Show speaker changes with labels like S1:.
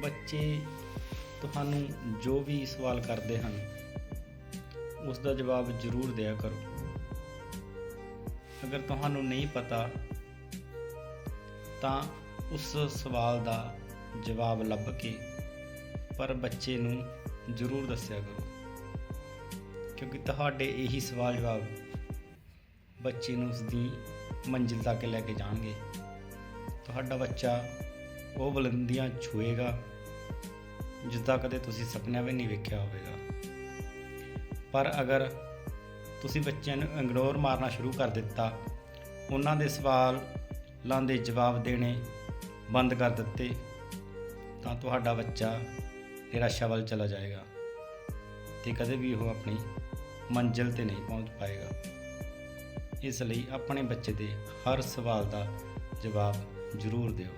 S1: ਬੱਚੇ ਤੁਹਾਨੂੰ ਜੋ ਵੀ ਸਵਾਲ ਕਰਦੇ ਹਨ, ਉਸ ਦਾ ਜਵਾਬ ਜ਼ਰੂਰ ਦਿਆ ਕਰੋ। ਅਗਰ ਤੁਹਾਨੂੰ ਨਹੀਂ ਪਤਾ, ਤਾਂ ਉਸ ਸਵਾਲ ਦਾ ਜਵਾਬ ਲੱਭ ਕੇ ਪਰ ਬੱਚੇ ਨੂੰ ਜ਼ਰੂਰ ਦੱਸਿਆ ਕਰੋ। ਕਿਉਂਕਿ ਤੁਹਾਡੇ ਇਹੀ ਸਵਾਲ ਜਵਾਬ ਬੱਚੇ ਨੂੰ ਉਸ ਦੀ ਮੰਜ਼ਿਲ ਤੱਕ ਲੈ ਕੇ ਜਾਣਗੇ। ਤੁਹਾਡਾ ਬੱਚਾ ਉਹ ਬੁਲੰਦੀਆਂ ਛੂਏਗਾ ਜਿਸ ਦਾ ਕਦੇ ਤੁਸੀਂ ਸੁਪਨਾ ਵੀ ਨਹੀਂ ਵੇਖਿਆ ਹੋਵੇਗਾ। ਪਰ ਅਗਰ ਤੁਸੀਂ ਬੱਚਿਆਂ ਨੂੰ ਇਗਨੋਰ ਮਾਰਨਾ ਸ਼ੁਰੂ ਕਰ ਦਿੱਤਾ, ਉਹਨਾਂ ਦੇ ਸਵਾਲਾਂ ਦੇ ਜਵਾਬ ਦੇਣੇ ਬੰਦ ਕਰ ਦਿੱਤੇ, ਤਾਂ ਤੁਹਾਡਾ ਬੱਚਾ ਨਿਰਾਸ਼ਾ ਵੱਲ ਚਲਾ ਜਾਏਗਾ ਤੇ ਕਦੇ ਵੀ ਉਹ ਆਪਣੀ ਮੰਜ਼ਿਲ ਤੇ ਨਹੀਂ ਪਹੁੰਚ ਪਾਏਗਾ। ਇਸ ਲਈ ਆਪਣੇ ਬੱਚੇ ਦੇ ਹਰ ਸਵਾਲ ਦਾ ਜਵਾਬ ਜ਼ਰੂਰ ਦਿਓ।